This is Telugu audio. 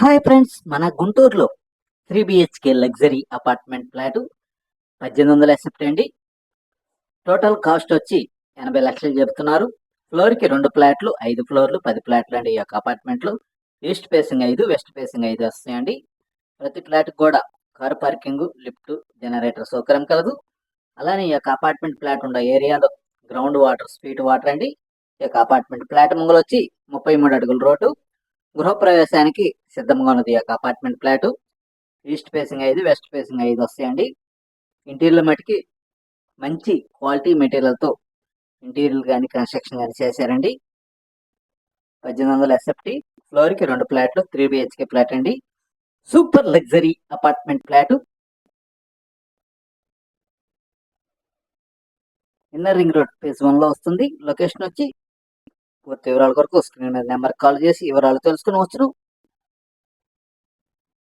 హాయ్ ఫ్రెండ్స్ మన గుంటూరులో three BHK luxury apartment flat పద్దెనిమిది వందల ఎస్ఎఫ్టీ అండి. టోటల్ కాస్ట్ వచ్చి ఎనభై లక్షలు చెబుతున్నారు ఫ్లోర్కి రెండు ఫ్లాట్లు ఐదు ఫ్లోర్లు పది ఫ్లాట్లు అండి ఈ యొక్క అపార్ట్మెంట్లు ఈస్ట్ ఫేసింగ్ ఐదు వెస్ట్ ఫేసింగ్ ఐదు వస్తాయండి. ప్రతి ఫ్లాట్కి కూడా కార్ పార్కింగ్ లిఫ్ట్ జనరేటర్ సౌకర్యం కలదు. అలానే ఈ యొక్క అపార్ట్మెంట్ ఫ్లాట్ ఉన్న ఏరియాలో గ్రౌండ్ వాటర్ స్వీట్ వాటర్ అండి. ఈ యొక్క అపార్ట్మెంట్ ఫ్లాట్ ముంగలు వచ్చి ముప్పై మూడు అడుగుల రోడ్డు. గృహప్రవేశానికి సిద్ధంగా ఉన్నది యొక్క అపార్ట్మెంట్ ఫ్లాట్ ఈస్ట్ ఫేసింగ్ ఐదు వెస్ట్ ఫేసింగ్ ఐదు వస్తాయండి. ఇంటీరియర్ మటుకి మంచి క్వాలిటీ మెటీరియల్తో ఇంటీరియర్ కానీ కన్స్ట్రక్షన్ కానీ చేశారండి. పద్దెనిమిది వందల ఎస్ఎఫ్టీ ఫ్లోర్కి రెండు ఫ్లాట్లు త్రీ బిహెచ్కే ఫ్లాట్ అండి. Super luxury apartment flat inner ring road phase వన్లో వస్తుంది. లొకేషన్ వచ్చి పూర్తి వివరాల కొరకు స్క్రీన్ నెంబర్ కాల్ చేసి వివరాలు తెలుసుకుని వచ్చును.